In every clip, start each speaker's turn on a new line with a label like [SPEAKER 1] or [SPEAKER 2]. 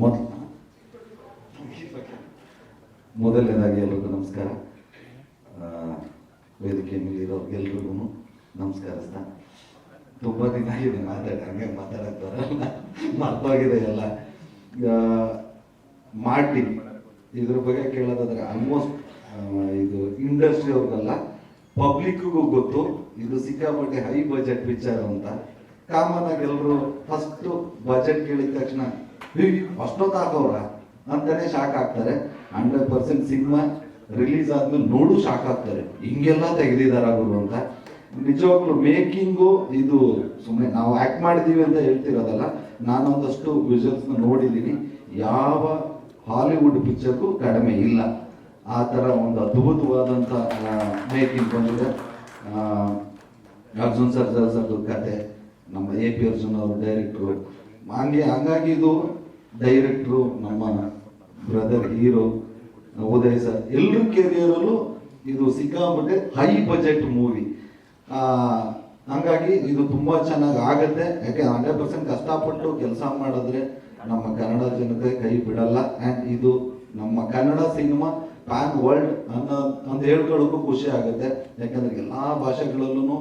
[SPEAKER 1] ಮೊದ್ ಮೊದಲನೇದಾಗಿ ಎಲ್ರಿಗೂ ನಮಸ್ಕಾರ. ವೇದಿಕೆ ಮೇಲಿರೋ ಎಲ್ರಿಗೂ ನಮಸ್ಕಾರಿಸ್ತಾ. ತುಂಬ ದಿನ ಆಗಿದೆ, ಮಾತಾಡಿ, ಹಂಗೆ ಮಾತಾಡಕ್ ಬರಲ್ಲ. ಮರ್ತೋಗಿದೆ ಎಲ್ಲ. ಇದ್ರ ಬಗ್ಗೆ ಕೇಳೋದಾದ್ರೆ ಆಲ್ಮೋಸ್ಟ್ ಇದು ಇಂಡಸ್ಟ್ರಿ ಅವ್ರಿಗಲ್ಲ ಪಬ್ಲಿಕ್ಗೂ ಗೊತ್ತು. ಇದು ಸಿಕ್ಕಾಪಟ್ಟೆ ಹೈ ಬಜೆಟ್ ಪಿಕ್ಚರ್ ಅಂತ. ಕಾಮನ್ ಆಗಿ ಎಲ್ಲರೂ ಫಸ್ಟ್ ಬಜೆಟ್ ಕೇಳಿದ ತಕ್ಷಣ ಅಷ್ಟೊತ್ತು ಹಾಕೋರ ಅಂತಾನೆ ಶಾಕ್ ಆಗ್ತಾರೆ. ಹಂಡ್ರೆಡ್ ಪರ್ಸೆಂಟ್ ಸಿನಿಮಾ ರಿಲೀಸ್ ಆದ್ಮೇಲೆ ನೋಡು ಶಾಕ್ ಆಗ್ತಾರೆ. ಹಿಂಗೆಲ್ಲ ತೆಗೆದಿದಾರ ಗುರು ಅಂತ. ನಿಜವಾಗ್ಲೂ ಮೇಕಿಂಗು ಇದು ಸುಮ್ಮನೆ ನಾವು ಆಕ್ಟ್ ಮಾಡಿದೀವಿ ಅಂತ ಹೇಳ್ತಿರೋದಲ್ಲ ನಾನು ಒಂದಷ್ಟು ವಿಜುವಲ್ಸ್ ನೋಡಿದ್ದೀನಿ ಯಾವ ಹಾಲಿವುಡ್ ಪಿಕ್ಚರ್ಗೂ ಕಡಿಮೆ ಇಲ್ಲ. ಆ ಥರ ಒಂದು ಅದ್ಭುತವಾದಂಥ ಮೇಕಿಂಗ್ ಬಂದಿದೆ. ಅರ್ಜುನ್ ಸರ್ಜಾ ಸರ್ದು ಕತೆ. ನಮ್ಮ ಎ ಪಿ ಅರ್ಜುನ್ ಅವರು ಡೈರೆಕ್ಟ್ರು ಹಾಗೆ, ಹಂಗಾಗಿ ಇದು ಡೈರೆಕ್ಟ್ರು ನಮ್ಮ ಬ್ರದರ್ ಹೀರೋ ಉದಯ್ ಸರ್ ಎಲ್ಲರೂ ಕೆರಿಯರಲ್ಲೂ ಇದು ಸಿಕ್ಕಾಪಟ್ಟೆ ಹೈ ಬಜೆಟ್ ಮೂವಿ ಹಂಗಾಗಿ ಇದು ತುಂಬ ಚೆನ್ನಾಗಿ ಆಗುತ್ತೆ. ಯಾಕೆ ಹಂಡ್ರೆಡ್ ಪರ್ಸೆಂಟ್ ಕಷ್ಟಪಟ್ಟು ಕೆಲಸ ಮಾಡಿದ್ರೆ ನಮ್ಮ ಕನ್ನಡ ಜನತೆ ಕೈ ಬಿಡಲ್ಲ. ಆ್ಯಂಡ್ ಇದು ನಮ್ಮ ಕನ್ನಡ ಸಿನಿಮಾ ಪ್ಯಾನ್ ವರ್ಲ್ಡ್ ಅನ್ನೋ ಅಂತ ಹೇಳ್ಕೊಳ್ಳೋಕ್ಕೂ ಖುಷಿ ಆಗುತ್ತೆ. ಯಾಕಂದ್ರೆ ಎಲ್ಲ ಭಾಷೆಗಳಲ್ಲೂ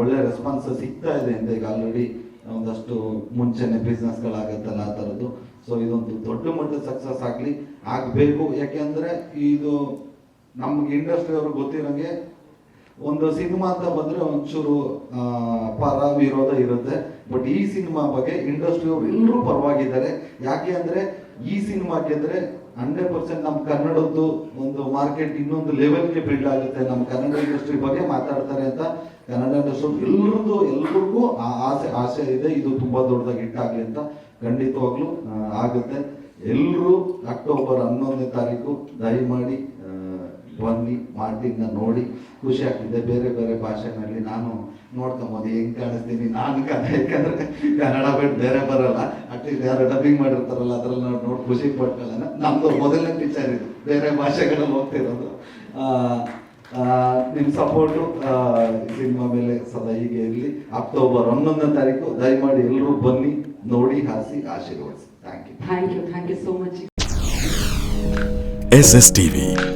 [SPEAKER 1] ಒಳ್ಳೆ ರೆಸ್ಪಾನ್ಸ್ ಸಿಗ್ತಾ ಇದೆ ಅಂತ ಈಗ ಆಲ್ರೆಡಿ ಒಂದಷ್ಟು ಮುಂಚೆನೆ ಬಿಸ್ನೆಸ್ಗಳಾಗತ್ತಲ್ಲ ಆ ಥರದ್ದು ಸೊ ಇದೊಂದು ದೊಡ್ಡ ಮಟ್ಟದ ಸಕ್ಸಸ್ ಆಗಲಿ, ಆಗಬೇಕು. ಯಾಕೆಂದರೆ ಇದು ನಮ್ಗೆ ಇಂಡಸ್ಟ್ರಿ ಅವ್ರಿಗೆ ಗೊತ್ತಿರೋಂಗೆ ಒಂದು ಸಿನಿಮಾ ಅಂತ ಬಂದ್ರೆ ಒಂಚೂರು ಪರ ವಿರೋಧ ಇರುತ್ತೆ. ಬಟ್ ಈ ಸಿನಿಮಾ ಬಗ್ಗೆ ಇಂಡಸ್ಟ್ರಿ ಎಲ್ಲರೂ ಪರವಾಗಿದ್ದಾರೆ. ಯಾಕೆ ಅಂದ್ರೆ ಈ ಸಿನಿಮಾ ಅಂದ್ರೆ ಹಂಡ್ರೆಡ್ ಪರ್ಸೆಂಟ್ ನಮ್ಮ ಕನ್ನಡದ್ದು ಒಂದು ಮಾರ್ಕೆಟ್ ಇನ್ನೊಂದು ಲೆವೆಲ್ಗೆ ಬಿಲ್ಡ್ ಆಗುತ್ತೆ. ನಮ್ಮ ಕನ್ನಡ ಇಂಡಸ್ಟ್ರಿ ಬಗ್ಗೆ ಮಾತಾಡ್ತಾರೆ ಅಂತ ಕನ್ನಡ ಇಂಡಸ್ಟ್ರಿ ಎಲ್ರದ್ದು, ಎಲ್ರಿಗೂ ಆ ಆಸೆ ಆಸೆ ಇದೆ. ಇದು ತುಂಬಾ ದೊಡ್ಡದಾಗಿ ಹಿಟ್ಟಾಗ್ಲಿ ಅಂತ ಖಂಡಿತವಾಗ್ಲೂ ಆಗುತ್ತೆ. ಎಲ್ಲರೂ ಅಕ್ಟೋಬರ್ ಹನ್ನೊಂದನೇ ತಾರೀಕು ದಯಮಾಡಿ ಬನ್ನಿ ಮಾರ್ಟಿನ ನೋಡಿ. ಖುಷಿ ಆಗ್ತಿದೆ. ಬೇರೆ ಬೇರೆ ಭಾಷೆಗಳಲ್ಲಿ ನಾನು ನೋಡ್ಕೊಂಬೋದು. ಹೆಂಗ್ ಕಾಣಿಸ್ತೀನಿ? ನಾನು ಕನ್ನಡ ಯಾಕಂದ್ರೆ ಕನ್ನಡ ಬಿಟ್ಟು ಬೇರೆ ಬರಲ್ಲ. ಅಟ್ಲೀಸ್ಟ್ ಯಾರು ಡಬ್ಬಿಂಗ್ ಮಾಡಿರ್ತಾರಲ್ಲ ಅದ್ರಲ್ಲಿ ನಾವು ನೋಡಿ ಖುಷಿ ಪಟ್ಕೊಳ್ಳೋಣ. ನಮ್ದು ಮೊದಲನೇ ಪಿಕ್ಚರ್ ಇದು. ಬೇರೆ ಭಾಷೆಗಳಲ್ಲಿ ಹೋಗ್ತಿರೋದು. ನಿಮ್ಮ ಸಪೋರ್ಟು ಸಿನಿಮಾ ಮೇಲೆ ಸದಾ ಹೀಗೆ ಇರಲಿ. ಅಕ್ಟೋಬರ್ ಹನ್ನೊಂದನೇ ತಾರೀಕು ದಯಮಾಡಿ ಎಲ್ಲರೂ ಬನ್ನಿ ನೋಡಿ ಹಾಸಿ ಆಶೀರ್ವದಿಸಿ. Thank you
[SPEAKER 2] thank you thank you so much
[SPEAKER 3] S S TV